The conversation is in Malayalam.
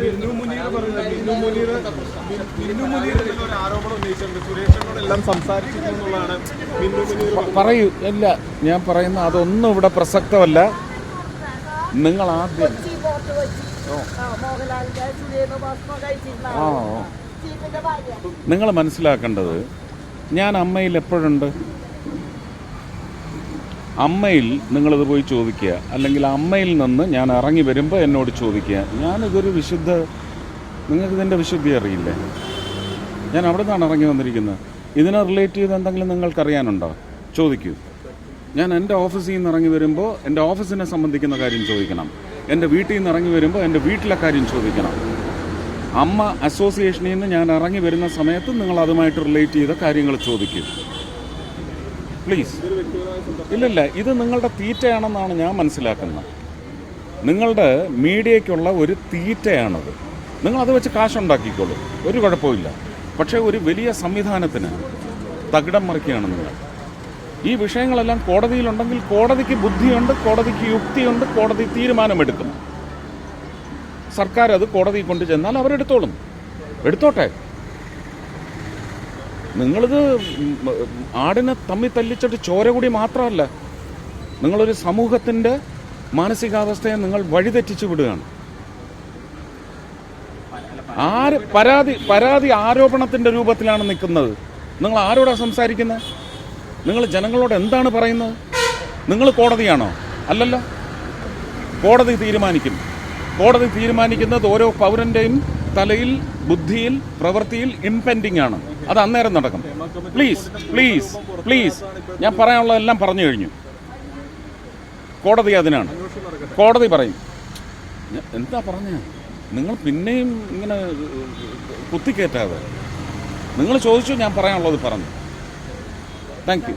മിന്നു മുനീർ മുനീർ മിന്നു മുനീർ ഒരു ആരോപണം ഉന്നയിച്ചിട്ടുണ്ട്. സുരേഷിനോടെല്ലാം സംസാരിക്കുന്നു എന്നുള്ളതാണ് മിന്നു മുനീർ പറയൂ. അല്ല ഞാൻ പറയുന്ന അതൊന്നും ഇവിടെ പ്രസക്തമല്ല. നിങ്ങൾ ആദ്യം ആ, നിങ്ങൾ മനസ്സിലാക്കേണ്ടത് ഞാൻ അമ്മയിൽ എപ്പോഴുണ്ട്? അമ്മയിൽ നിങ്ങളത് പോയി ചോദിക്കുക. അല്ലെങ്കിൽ അമ്മയിൽ നിന്ന് ഞാൻ ഇറങ്ങി വരുമ്പോൾ എന്നോട് ചോദിക്കുക. ഞാനിതൊരു വിശുദ്ധ നിങ്ങൾക്ക് ഇതിന്റെ വിശുദ്ധി അറിയില്ലേ? ഞാൻ അവിടെ നിന്നാണ് ഇറങ്ങി വന്നിരിക്കുന്നത്. ഇതിനെ റിലേറ്റ് ചെയ്ത് എന്തെങ്കിലും നിങ്ങൾക്കറിയാനുണ്ടോ ചോദിക്കൂ. ഞാൻ എന്റെ ഓഫീസിൽ നിന്ന് ഇറങ്ങി വരുമ്പോൾ എന്റെ ഓഫീസിനെ സംബന്ധിക്കുന്ന കാര്യം ചോദിക്കണം. എന്റെ വീട്ടിൽ നിന്ന് ഇറങ്ങി വരുമ്പോൾ എന്റെ വീട്ടിലെ കാര്യം ചോദിക്കണം. അമ്മ അസോസിയേഷനിൽ നിന്ന് ഞാൻ ഇറങ്ങി വരുന്ന സമയത്ത് നിങ്ങൾ അതുമായിട്ട് റിലേറ്റ് ചെയ്ത കാര്യങ്ങൾ ചോദിക്കൂ. പ്ലീസ് ഇല്ലില്ല ഇത് നിങ്ങളുടെ തീറ്റയാണെന്നാണ് ഞാൻ മനസ്സിലാക്കുന്നത്. നിങ്ങളുടെ മീഡിയയ്ക്കുള്ള ഒരു തീറ്റയാണത്. നിങ്ങൾ അത് വെച്ച് കാശുണ്ടാക്കിക്കോളൂ. ഒരു കുഴപ്പമില്ല പക്ഷേ ഒരു വലിയ സംവിധാനത്തിന് തകിടം മറിക്കുകയാണ് നിങ്ങൾ. ഈ വിഷയങ്ങളെല്ലാം കോടതിയിലുണ്ടെങ്കിൽ കോടതിക്ക് ബുദ്ധിയുണ്ട് കോടതിക്ക് യുക്തിയുണ്ട് കോടതി തീരുമാനമെടുക്കും സർക്കാർ അത് കോടതിയിൽ കൊണ്ടു ചെന്നാൽ അവരെടുത്തോളും. എടുത്തോട്ടെ? നിങ്ങളിത് ആടിനെ തമ്മിൽ തല്ലിച്ചിട്ട് ചോര കൂടി മാത്രമല്ല നിങ്ങളൊരു സമൂഹത്തിന്റെ മാനസികാവസ്ഥയെ നിങ്ങൾ വഴിതെറ്റിച്ചു വിടുകയാണ്. ആര് പരാതി പരാതി ആരോപണത്തിന്റെ രൂപത്തിലാണ് നിൽക്കുന്നത്. നിങ്ങൾ ആരോടാണ് സംസാരിക്കുന്നത് നിങ്ങൾ ജനങ്ങളോട് എന്താണ് പറയുന്നത്? നിങ്ങൾ കോടതിയാണോ? അല്ലല്ലോ. കോടതി തീരുമാനിക്കും. കോടതി തീരുമാനിക്കുന്നത് ഓരോ പൗരന്റെയും തലയിൽ ബുദ്ധിയിൽ പ്രവൃത്തിയിൽ ഇംപെൻഡിങ് ആണ്. അത് അന്നേരം നടക്കും. പ്ലീസ് പ്ലീസ് പ്ലീസ് ഞാൻ പറയാനുള്ളതെല്ലാം പറഞ്ഞു കഴിഞ്ഞു. കോടതി അതിനാണ്. കോടതി പറയും. എന്താ പറഞ്ഞ? നിങ്ങൾ പിന്നെയും ഇങ്ങനെ കുത്തിക്കയറ്റാതെ നിങ്ങൾ ചോദിച്ചു ഞാൻ പറയാനുള്ളത് പറഞ്ഞു. Thank you